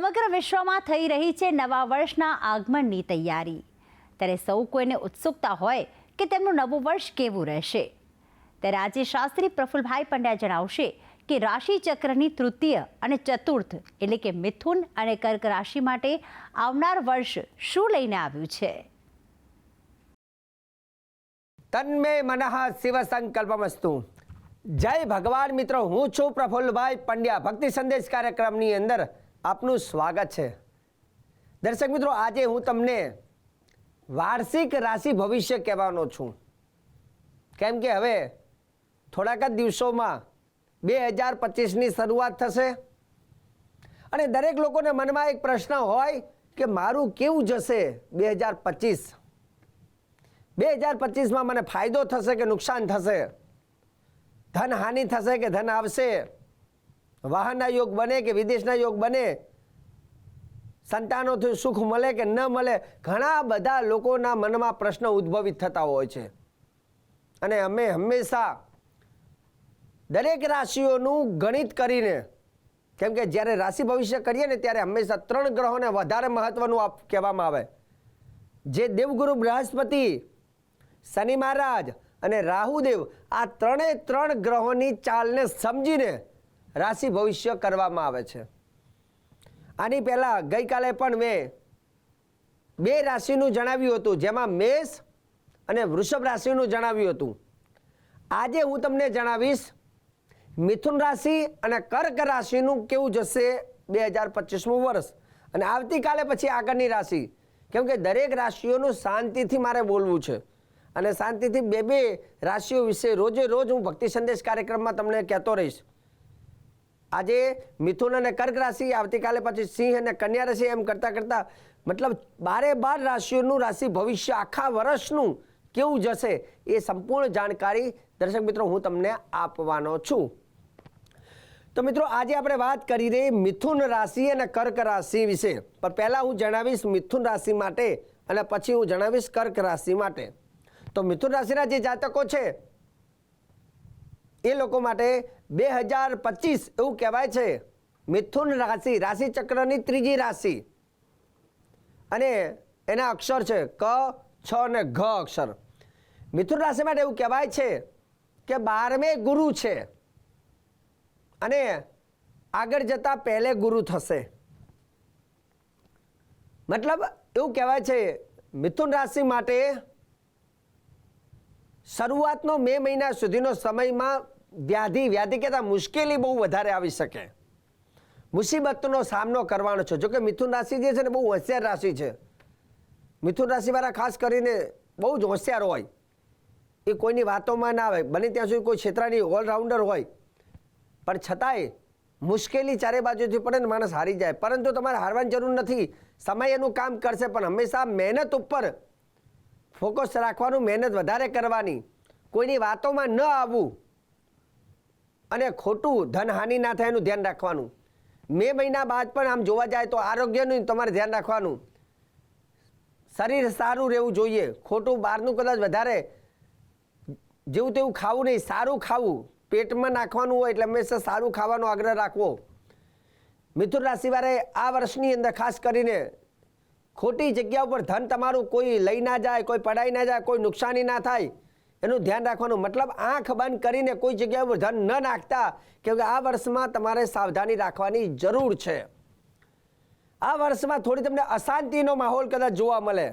સમગ્ર વિશ્વમાં થઈ રહી છે નવા વર્ષના આગમનની તૈયારી. ત્યારે સૌ કોઈને ઉત્સુકતા હોય કે તેમનું નવું વર્ષ કેવું રહેશે. ત્યારે આજે શાસ્ત્રી પ્રફુલભાઈ પંડ્યા જણાવશે કે રાશિ ચક્રની તૃતીય અને ચતુર્થ એટલે કે મિથુન અને કર્ક રાશિ માટે આવનાર વર્ષ શું લઈને આવ્યું છે? તન્મે મનઃ શિવ સંકલ્પમસ્તુ. જય ભગવાન મિત્રો, હું છું પ્રફુલ્લભાઈ પંડ્યા. ભક્તિ સંદેશ કાર્યક્રમની અંદર આપનું સ્વાગત છે. દર્શક મિત્રો, આજે હું તમને વાર્ષિક રાશિ ભવિષ્ય કહેવાનો છું. કેમ કે હવે થોડાક જ દિવસોમાં બે હજાર પચીસની શરૂઆત થશે. અને દરેક લોકોને મનમાં એક પ્રશ્ન હોય કે મારું કેવું જશે બે હજાર પચીસ? બે હજાર પચીસમાં મને ફાયદો થશે કે નુકસાન થશે? ધન હાનિ થશે કે ધન આવશે? વાહનના યોગ બને કે વિદેશના યોગ બને? સંતાનોથી સુખ મળે કે ન મળે? ઘણા બધા લોકોના મનમાં પ્રશ્ન ઉદ્ભવિત થતા હોય છે. અને અમે હંમેશા દરેક રાશિઓનું ગણિત કરીને, કેમ કે જ્યારે રાશિ ભવિષ્ય કરીએ ને ત્યારે હંમેશા ત્રણ ગ્રહોને વધારે મહત્વનું આપ કહેવામાં આવે. જે દેવગુરુ બૃહસ્પતિ, શનિ મહારાજ અને રાહુદેવ આ ત્રણે ત્રણ ગ્રહોની ચાલને સમજીને રાશિ ભવિષ્ય કરવામાં આવે છે. આની પહેલાં ગઈકાલે પણ મેં બે રાશિનું જણાવ્યું હતું, જેમાં મેષ અને વૃષભ રાશિનું જણાવ્યું હતું. આજે હું તમને જણાવીશ, મિથુન રાશિ અને કર્ક રાશિનું કેવું જશે બે હજાર પચીસમું વર્ષ. અને આવતીકાલે પછી આગળની રાશિ, કેમ કે દરેક રાશિઓનું શાંતિથી મારે બોલવું છે. અને શાંતિથી બે બે રાશિઓ વિશે રોજે રોજ હું ભક્તિ સંદેશ કાર્યક્રમમાં તમને કહેતો રહીશ. આજે મિથુન અને કર્ક રાશિ આવતીકાલે પછી સિંહ અને કન્યા રાશિ, એમ કરતાં કરતાં મતલબ બારે બાર રાશિઓનું રાશિ ભવિષ્ય આખા વર્ષનું કેવું જશે એ સંપૂર્ણ જાણકારી દર્શક મિત્રો હું તમને આપવાનો છું. તો મિત્રો, આજે આપણે વાત કરી રહી મિથુન રાશિ અને કર્ક રાશિ વિશે. પણ પહેલાં હું જણાવીશ મિથુન રાશિ માટે અને પછી હું જણાવીશ કર્ક રાશિ માટે. તો મિથુન રાશિના જે જાતકો છે, એ લોકો માટે બે હજાર પચીસ એવું કહેવાય છે. મિથુન રાશિ રાશિ ચક્રની ત્રીજી રાશિ. અને એના અક્ષર છે ક, છ અને ઘ અક્ષર. મિથુન રાશિ માટે એવું કહેવાય છે કે બારમે ગુરુ છે. અને આગળ જતા પહેલે ગુરુ થશે. મતલબ એવું કહેવાય છે, મિથુન રાશિ માટે શરૂઆતનો મે મહિના સુધીનો સમયમાં વ્યાધિ વ્યાધિ કહેતા મુશ્કેલી બહુ વધારે આવી શકે. મુસીબતનો સામનો કરવાનો છે. જોકે મિથુન રાશિ જે છે ને બહુ હોશિયાર રાશિ છે. મિથુન રાશિવાળા ખાસ કરીને બહુ જ હોશિયાર હોય. એ કોઈની વાતોમાં ના આવે. બને ત્યાં સુધી કોઈ ક્ષેત્રની ઓલરાઉન્ડર હોય. પણ છતાંય મુશ્કેલી ચારે બાજુથી પડે ને માણસ હારી જાય. પરંતુ તમારે હારવાની જરૂર નથી. સમય એનું કામ કરશે, પણ હંમેશા મહેનત ઉપર ફોકસ રાખવાનું, મહેનત વધારે કરવાની. કોઈની વાતોમાં ન આવવું. અને ખોટું ધનહાનિ ના થાય એનું ધ્યાન રાખવાનું. મે મહિના બાદ પણ આમ જોવા જાય તો આરોગ્યનું તમારે ધ્યાન રાખવાનું. શરીર સારું રહેવું જોઈએ. ખોટું બહારનું કદાચ વધારે જેવું તેવું ખાવું નહીં, સારું ખાવું. પેટમાં નાખવાનું હોય એટલે હંમેશા સારું ખાવાનો આગ્રહ રાખવો. મિથુન રાશિવાળાએ આ વર્ષની અંદર ખાસ કરીને ખોટી જગ્યા ઉપર ધન તમારું કોઈ લઈ ના જાય, કોઈ પડાઈ ના જાય, કોઈ નુકસાની ના થાય. એનું ધ્યાન રાખવાનું મતલબ આંખ બંધ કરીને કોઈ જગ્યા ઉપર ધન ન નાખતા કેમ કે આ વર્ષમાં તમારે સાવધાની રાખવાની જરૂર છે. આ વર્ષમાં થોડી તમને અશાંતિનો માહોલ કદાચ જોવા મળે.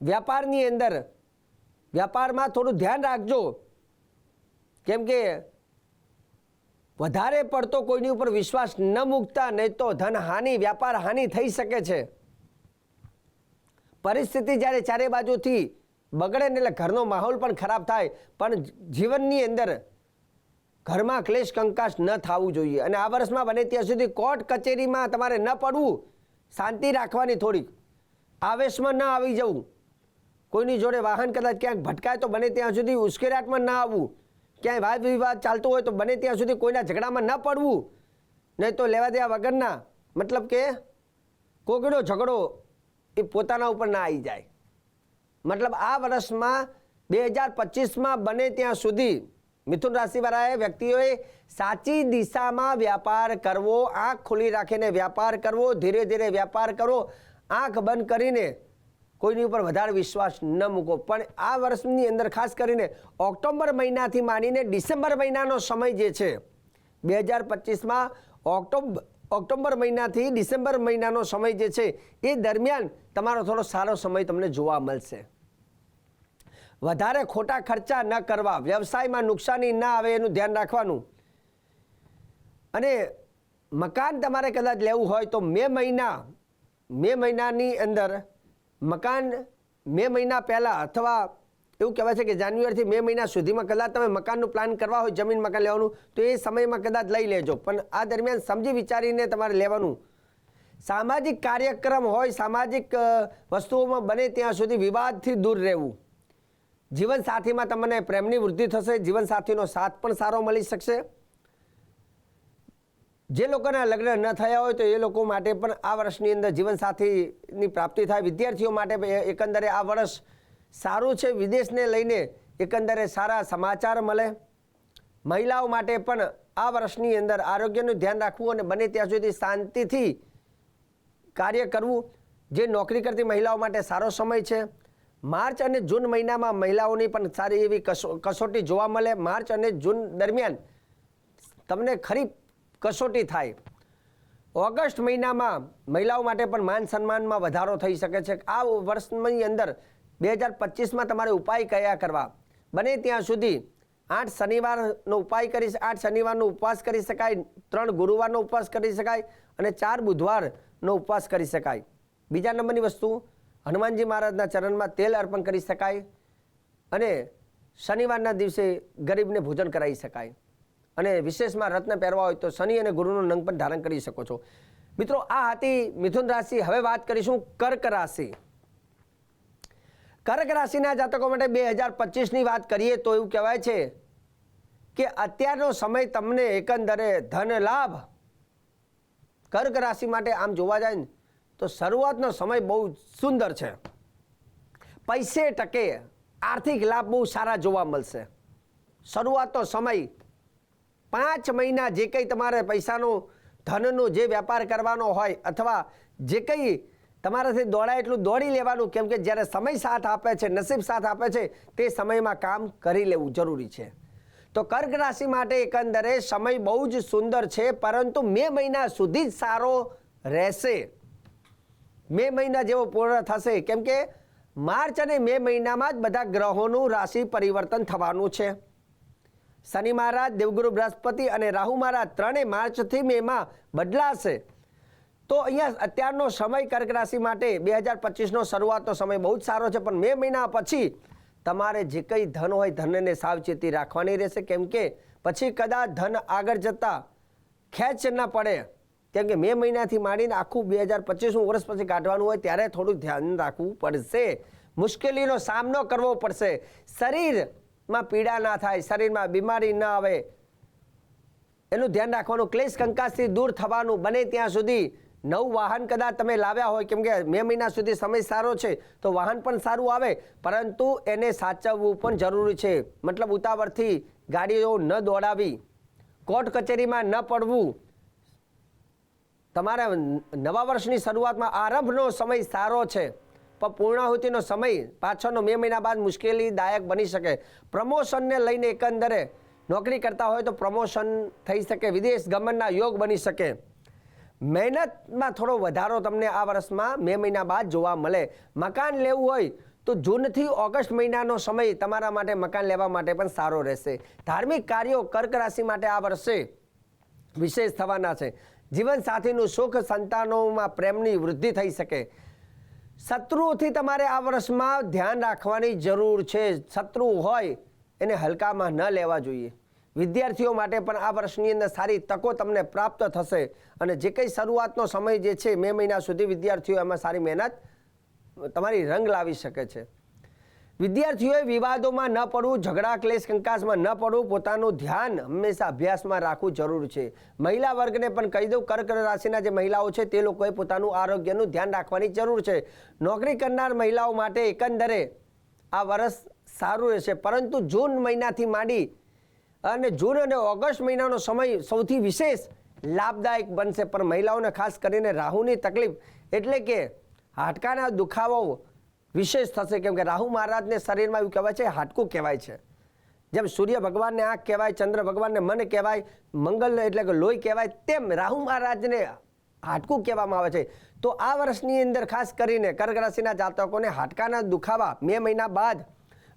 વ્યાપારની અંદર, વ્યાપારમાં થોડું ધ્યાન રાખજો. કેમ કે વધારે પડતો કોઈની ઉપર વિશ્વાસ ન મૂકતા, નહીં તો ધન હાનિ, વ્યાપાર હાનિ થઈ શકે છે. પરિસ્થિતિ જ્યારે ચારે બાજુથી બગડે ને એટલે ઘરનો માહોલ પણ ખરાબ થાય. પણ જીવનની અંદર ઘરમાં ક્લેશ કંકાશ ન થવું જોઈએ. અને આ વર્ષમાં બને ત્યાં સુધી કોર્ટ કચેરીમાં તમારે ન પડવું. શાંતિ રાખવાની થોડીક. આવેશમાં ન આવી જવું. કોઈની જોડે વાહન કદાચ ક્યાંક ભટકાય તો બને ત્યાં સુધી ઉશ્કેરાટમાં ન આવવું. ક્યાંય વાદ વિવાદ ચાલતો હોય તો બને ત્યાં સુધી કોઈના ઝઘડામાં ન પડવું. નહીં તો લેવા દેવા વગરના. મતલબ કે કોગડો ઝઘડો એ પોતાના ઉપર ના આવી જાય. મતલબ આ વર્ષમાં બે હજાર પચીસમાં બને ત્યાં સુધી મિથુન રાશિવાળાએ વ્યક્તિઓએ સાચી દિશામાં વ્યાપાર કરવો, આંખ ખુલ્લી રાખીને વ્યાપાર કરવો, ધીરે ધીરે વ્યાપાર કરવો આંખ બંધ કરીને કોઈની ઉપર વધારે વિશ્વાસ ન મૂકો. પણ આ વર્ષની અંદર ખાસ કરીને ઓક્ટોબર મહિનાથી માંડીને ડિસેમ્બર મહિનાનો સમય જે છે, બે હજાર પચીસમાં ઓક્ટોબર ઓક્ટોબર મહિનાથી ડિસેમ્બર મહિનાનો સમય જે છે, એ દરમિયાન તમારો થોડો સારો સમય તમને જોવા મળશે. વધારે ખોટા ખર્ચા ન કરવા, વ્યવસાયમાં નુકસાની ના આવે એનું ધ્યાન રાખવાનું. અને મકાન તમારે કદાચ લેવું હોય તો મે મહિના, મે મહિનાની અંદર મકાન મે મહિના પહેલાં અથવા એવું કહેવાય છે કે જાન્યુઆરીથી મે મહિના સુધીમાં કદાચ તમે મકાનનું પ્લાન કરવા હોય જમીન મકાન લેવાનું, તો એ સમયમાં કદાચ લઈ લેજો. પણ આ દરમિયાન સમજી વિચારીને તમારે લેવાનું. સામાજિક કાર્યક્રમ હોય, સામાજિક વસ્તુઓમાં બને ત્યાં સુધી વિવાદથી દૂર રહેવું. જીવનસાથીમાં તમને પ્રેમની વૃદ્ધિ થશે, જીવનસાથીનો સાથ પણ સારો મળી શકશે. જે લોકોના લગ્ન ન થયા હોય તો એ લોકો માટે પણ આ વર્ષની અંદર જીવનસાથીની પ્રાપ્તિ થાય. વિદ્યાર્થીઓ માટે એકંદરે આ વર્ષ સારું છે વિદેશને લઈને એકંદરે સારા સમાચાર મળે. મહિલાઓ માટે પણ આ વર્ષની અંદર આરોગ્યનું ધ્યાન રાખવું અને બને ત્યાં સુધી શાંતિથી કાર્ય કરવું જે નોકરી કરતી મહિલાઓ માટે સારો સમય છે. માર્ચ અને જૂન મહિનામાં મહિલાઓની પણ સારી એવી કસો- કસોટી જોવા મળે. માર્ચ અને જૂન દરમિયાન તમને ખરી કસોટી થાય. ઓગસ્ટ મહિનામાં મહિલાઓ માટે પણ માન સન્માનમાં વધારો થઈ શકે છે. આ વર્ષની અંદર બે હજાર પચીસમાં તમારે ઉપાય કયા કરવા? બને ત્યાં સુધી આઠ શનિવારનો ઉપાય કરી આઠ શનિવારનો ઉપવાસ કરી શકાય, ત્રણ ગુરુવારનો ઉપવાસ કરી શકાય અને ચાર બુધવારનો ઉપવાસ કરી શકાય. બીજા નંબરની વસ્તુ, હનુમાનજી મહારાજના ચરણમાં તેલ અર્પણ કરી શકાય અને શનિવારના દિવસે ગરીબને ભોજન કરાવી શકાય. અને વિશેષમાં રત્ન પહેરવા હોય તો શનિ અને ગુરુનો નંગ પણ ધારણ કરી શકો છો. મિત્રો, આ હતી મિથુન રાશિ. હવે વાત કરીશું કર્ક રાશિ. કર્ક રાશિના જાતકો માટે બે હજાર પચીસની વાત કરીએ તો એવું કહેવાય છે કે અત્યારનો સમય તમને એકંદરે ધન લાભ કર્ક રાશિ માટે આમ જોવા જાય ને તો શરૂઆતનો સમય બહુ સુંદર છે. પૈસે ટકે આર્થિક લાભ બહુ સારા જોવા મળશે. શરૂઆતનો સમય પાંચ મહિના જે કંઈ તમારે પૈસાનો ધનનો જે વેપાર કરવાનો હોય અથવા જે કંઈ તમારાથી દોડાય એટલું દોડી લેવાનું કેમ કે જ્યારે સમય સાથ આપે છે, નસીબ સાથ આપે છે, તે સમયમાં કામ કરી લેવું જરૂરી છે. તો કર્ક રાશિ માટે એકંદરે સમય બહુ જ સુંદર છે, પરંતુ મે મહિના સુધી જ સારો રહેશે. મે મહિના જેવો પૂર્ણ થશે, કેમ કે માર્ચ અને મે મહિનામાં જ બધા ગ્રહોનું રાશિ પરિવર્તન થવાનું છે. શનિ મહારાજ, દેવગુરુ બૃહસ્પતિ અને રાહુ મહારાજ ત્રણેય માર્ચથી મેમાં બદલાશે. તો અહીંયા અત્યારનો સમય કર્ક રાશિ માટે બે હજાર પચીસનો શરૂઆતનો સમય બહુ જ સારો છે, પણ મે મહિના પછી તમારે જે કંઈ ધન હોય ધનને સાવચેતી રાખવાની રહેશે. કેમ કે પછી કદાચ ધન આગળ જતાં ખેંચ ન પડે. કેમ કે મે મહિનાથી માંડીને આખું બે હજાર પચીસનું વર્ષ પછી કાઢવાનું હોય ત્યારે થોડું ધ્યાન રાખવું પડશે. મુશ્કેલીનો સામનો કરવો પડશે. શરીરમાં પીડા ના થાય, શરીરમાં બીમારી ન આવે. એનું ધ્યાન રાખવાનું. ક્લેશ કંકાસથી દૂર થવાનું. બને ત્યાં સુધી નવું વાહન કદાચ તમે લાવ્યા હોય, કેમ કે મે મહિના સુધી સમય સારો છે, તો વાહન પણ સારું આવે, પરંતુ એને સાચવવું પણ જરૂરી છે. મતલબ ઉતાવળથી ગાડીઓ ન દોડાવી, કોર્ટ કચેરીમાં ન પડવું. તમારા નવા વર્ષની શરૂઆતમાં આરંભનો સમય સારો છે, પણ પૂર્ણાહુતિનો સમય પાછળનો મે મહિના બાદ મુશ્કેલીદાયક બની શકે. પ્રમોશનને લઈને એકંદરે નોકરી કરતા હોય તો પ્રમોશન થઈ શકે, વિદેશ ગમનના યોગ બની શકે. મહેનતમાં થોડો વધારો તમને આ વર્ષમાં મે મહિના બાદ જોવા મળે. મકાન લેવું હોય તો જૂનથી ઓગસ્ટ મહિનાનો સમય તમારા માટે મકાન લેવા માટે પણ સારો રહેશે. ધાર્મિક કાર્યો કર્ક રાશિ માટે આ વર્ષે વિશેષ થવાના છે. જીવનસાથીનું સુખ સંતાનોમાં પ્રેમની વૃદ્ધિ થઈ શકે. શત્રુઓથી તમારે આ વર્ષમાં ધ્યાન રાખવાની જરૂર છે. શત્રુ હોય એને હલકામાં ન લેવા જોઈએ. વિદ્યાર્થીઓ માટે પણ આ વર્ષની અંદર સારી તકો તમને પ્રાપ્ત થશે. અને જે કંઈ શરૂઆતનો સમય જે છે, મે મહિના સુધી વિદ્યાર્થીઓ એમાં સારી મહેનત, તમારી રંગ લાવી શકે છે. વિદ્યાર્થીઓએ વિવાદોમાં ન પડવું, ઝઘડા, ક્લેશ, કંકાસમાં ન પડવું, પોતાનું ધ્યાન હંમેશા અભ્યાસમાં રાખવું જરૂર છે. મહિલા વર્ગને પણ કહી દઉં, કર્ક રાશિના જે મહિલાઓ છે, તે લોકોએ પોતાનું આરોગ્યનું ધ્યાન રાખવાની જરૂર છે. નોકરી કરનાર મહિલાઓ માટે એકંદરે આ વર્ષ સારું રહેશે. પરંતુ જૂન મહિનાથી માંડી અને જૂન અને ઓગસ્ટ મહિનાનો સમય સૌથી વિશેષ લાભદાયક બનશે. પણ મહિલાઓને ખાસ કરીને રાહુની તકલીફ એટલે કે હાડકાના દુખાવો વિશેષ થશે. કેમ કે રાહુ મહારાજને શરીરમાં એવું કહેવાય છે, હાડકું કહેવાય છે. જેમ સૂર્ય ભગવાનને આંખ કહેવાય, ચંદ્ર ભગવાનને મન કહેવાય, મંગલ એટલે કે લોહી કહેવાય, તેમ રાહુ મહારાજને હાડકું કહેવામાં આવે છે. તો આ વર્ષની અંદર ખાસ કરીને કર્ક રાશિના જાતકોને હાડકાના દુખાવા મે મહિના બાદ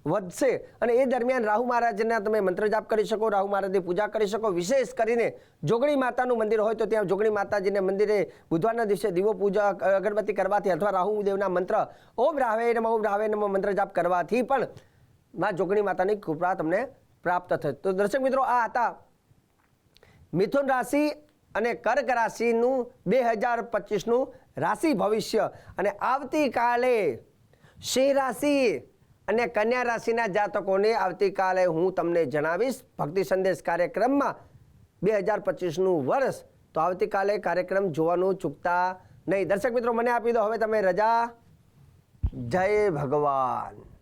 વધશે. અને એ દરમિયાન રાહુ મહારાજના તમે મંત્ર જાપ કરી શકો, રાહુ મહારાજની પૂજા કરી શકો. વિશેષ કરીને જોગણી માતાનું મંદિર હોય તો ત્યાં જોગણી માતાજીને મંદિરે બુધવારના દિવસે દીવો પૂજા અગરબત્તી કરવાથી અથવા રાહુદેવના મંત્ર ઓમ રાહવે નમ, ઓમ રાહવે નમ મંત્ર જાપ કરવાથી પણ માં જોગણી માતાની કૃપા તમને પ્રાપ્ત થશે. તો દર્શક મિત્રો, આ હતા મિથુન રાશિ અને કર્ક રાશિનું બે હજાર પચીસનું રાશિ ભવિષ્ય. અને આવતીકાલે સિંહ રાશિ અને કન્યા રાશિના જાતકોને આવતીકાલે હું તમને જણાવીશ. ભક્તિ સંદેશ કાર્યક્રમમાં બે હજાર પચીસનું વર્ષ, તો આવતીકાલે કાર્યક્રમ જોવાનું ચૂકતા નહીં. દર્શક મિત્રો, મને આપી દો. હવે તમે રજા. જય ભગવાન.